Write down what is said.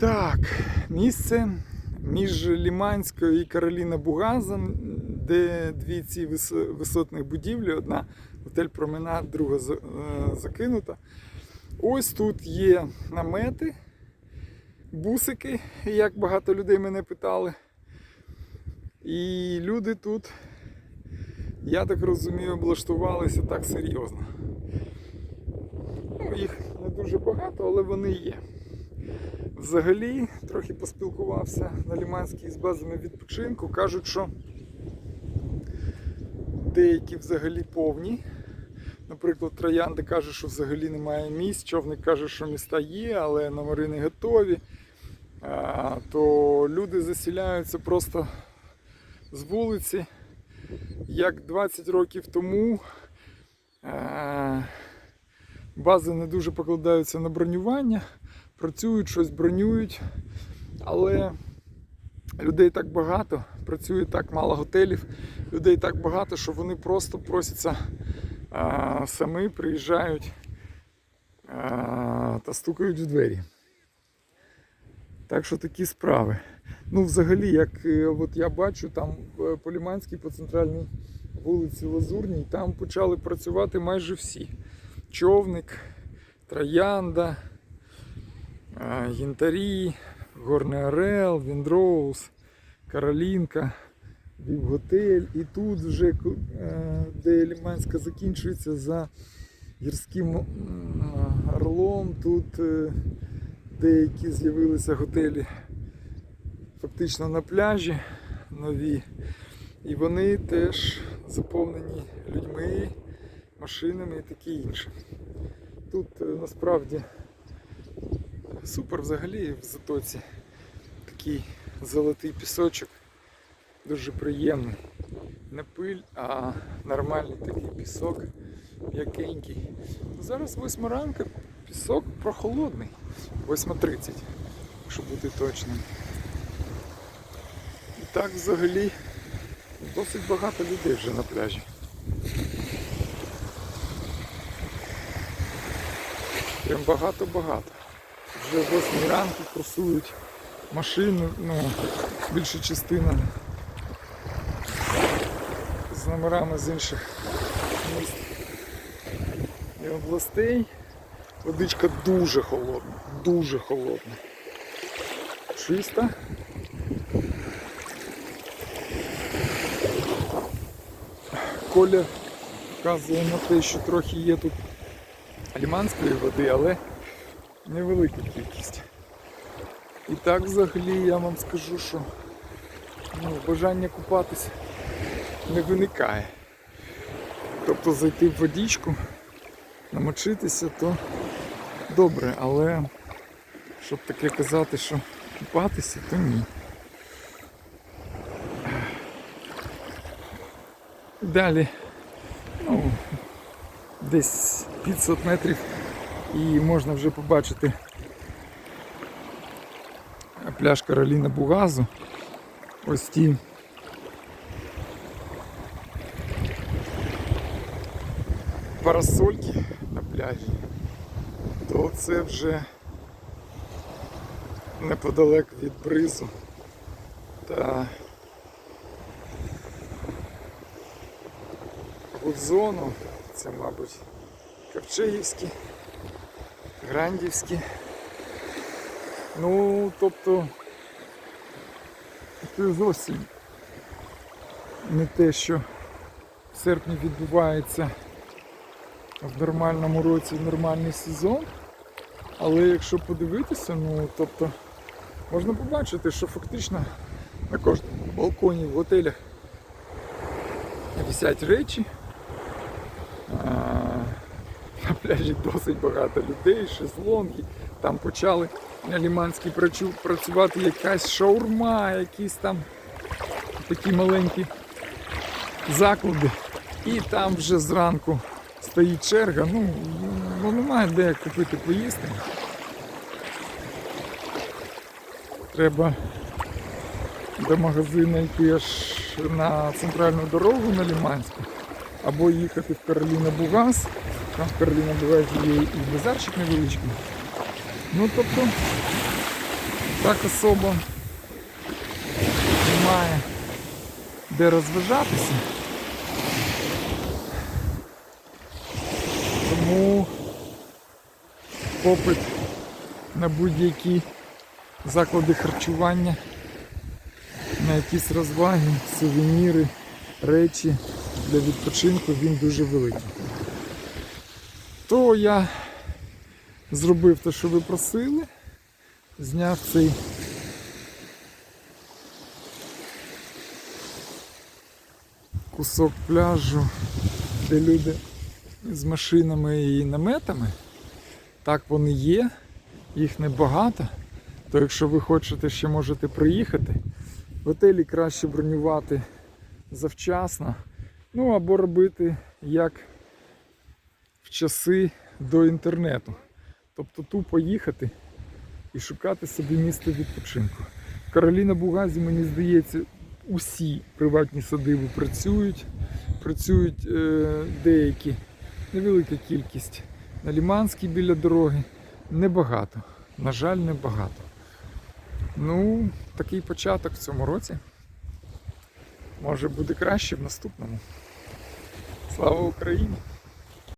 Так, місце між Ліманською і Кароліна Бугазом, де дві ці висотних будівлі, одна готель Променад, друга е, закинута. Ось тут є намети, бусики, як багато людей мене питали. І люди тут, я так розумію, облаштувалися так серйозно. Ну, їх не дуже багато, але вони є. Взагалі, трохи поспілкувався на Ліманській з базами відпочинку. Кажуть, що деякі взагалі повні. Наприклад, Троянди каже, що взагалі немає місць. Човник каже, що міста є, але номери не готові. А, то люди засіляються просто з вулиці. Як 20 років тому а, бази не дуже покладаються на бронювання працюють, щось бронюють, але людей так багато, працює так мало готелів, людей так багато, що вони просто просяться а, самі приїжджають а, та стукають в двері. Так що такі справи. Ну, взагалі, як е, от я бачу, там е, по Ліманській, по центральній вулиці Лазурній, там почали працювати майже всі. Човник, Троянда, а, Янтарі, Горний Орел, Віндроуз, Каролінка, Вівготель. І тут вже, е, де Ліманська закінчується за гірським орлом, тут е, деякі з'явилися готелі фактично на пляжі нові. І вони теж заповнені людьми, машинами і таке інше. Тут е, насправді Супер взагалі в затоці. Такий золотий пісочок. Дуже приємний. Не пиль, а нормальний такий пісок, м'якенький. Зараз 8 ранку, пісок прохолодний. 8.30, якщо бути точним. І так взагалі досить багато людей вже на пляжі. Прям багато-багато. Вже в 8 ранку курсують машини, ну, більша частина з номерами з інших міст і областей. Водичка дуже холодна, дуже холодна. Чиста. Коля вказує на те, що трохи є тут ліманської води, але невелика кількість. І так взагалі я вам скажу, що ну, бажання купатися не виникає. Тобто зайти в водичку, намочитися, то добре, але щоб таке казати, що купатися, то ні. Далі, ну, десь 500 метрів і можна вже побачити пляж Кароліна Бугазу. Ось ті. Парасольки на пляжі, то це вже неподалек від бризу та Гудзону, це, мабуть, Ковчегівські, Грандівські. Ну, тобто це зовсім не те, що в серпні відбувається в нормальному році в нормальний сезон. Але якщо подивитися, ну тобто можна побачити, що фактично на кожному балконі в готелях висять речі. Пляжі досить багато людей, шезлонги. Там почали на Ліманській працю- працювати якась шаурма, якісь там такі маленькі заклади. І там вже зранку стоїть черга. Ну, ну немає де купити поїсти. Треба до магазину йти аж на центральну дорогу на Ліманську, або їхати в Кароліна Бугас. Там Кароліна Бугас є і базарчик невеличкий. Ну тобто Так особо немає де розважатися. Тому попит на будь-які заклади харчування, на якісь розваги, сувеніри, речі для відпочинку він дуже великий. То я зробив те, що ви просили, зняв цей кусок пляжу, де люди з машинами і наметами. Так вони є, їх небагато. То якщо ви хочете, ще можете приїхати. В готелі краще бронювати завчасно. Ну або робити як часи до інтернету. Тобто тупо їхати і шукати собі місце відпочинку. Кароліна Бугазі, мені здається, усі приватні садиби працюють. Працюють е, деякі, невелика кількість. На Ліманській біля дороги небагато. На жаль, небагато. Ну, такий початок в цьому році. Може буде краще в наступному. Слава Україні!